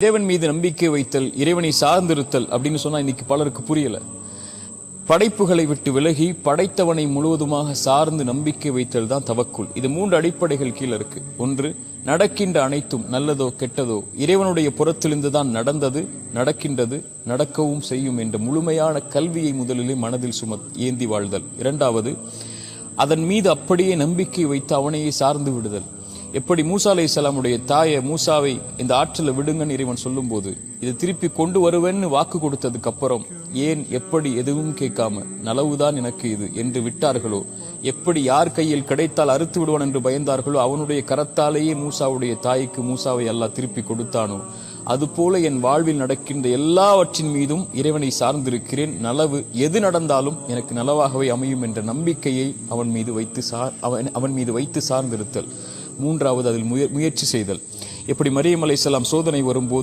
இறைவன் மீது நம்பிக்கை வைத்தல் இறைவனை சார்ந்திருத்தல் அப்படின்னு சொன்னா இன்னைக்கு பலருக்கு புரியல. படைப்புகளை விட்டு விலகி படைத்தவனை முழுவதுமாக சார்ந்து நம்பிக்கை வைத்தல் தான் தவக்குள். இது மூன்று அடிப்படைகள் கீழே இருக்கு. ஒன்று நடக்கின்ற அனைத்தும் நல்லதோ கெட்டதோ இறைவனுடைய புறத்திலிருந்து தான் நடந்தது நடக்கின்றது நடக்கவும் செய்யும் என்ற முழுமையான கல்வியை முதலிலே மனதில் சும ஏந்தி வாழ்தல். இரண்டாவது அதன் மீது அப்படியே நம்பிக்கை வைத்து அவனையே சார்ந்து விடுதல். எப்படி மூசா அலை சலாமுடைய தாயை மூசாவை இந்த ஆற்றில் விடுங்கன்னு இறைவன் சொல்லும்போது இதை திருப்பி கொண்டு வருவேன்னு வாக்கு கொடுத்ததுக்கு அப்புறம் ஏன் எப்படி எதுவும் கேட்காம நலவுதான் எனக்கு இது என்று விட்டார்களோ எப்படி யார் கையில் கிடைத்தால் அறுத்து விடுவான் என்று பயந்தார்களோ அவனுடைய கரத்தாலேயே மூசாவுடைய தாய்க்கு மூசாவை அல்லாஹ் திருப்பி கொடுத்தானோ அதுபோல என் வாழ்வில் நடக்கின்ற எல்லாவற்றின் மீதும் இறைவனை சார்ந்திருக்கிறேன். நலவு எது நடந்தாலும் எனக்கு நலவாகவே அமையும் என்ற நம்பிக்கையை அவன் மீது வைத்து சார் அவன் அவன் மீது வைத்து சார்ந்திருத்தல். மூன்றாவது அதில் முயற்சி செய்தல். எப்படி மரியமலை செல்லாம் சோதனை வரும்போது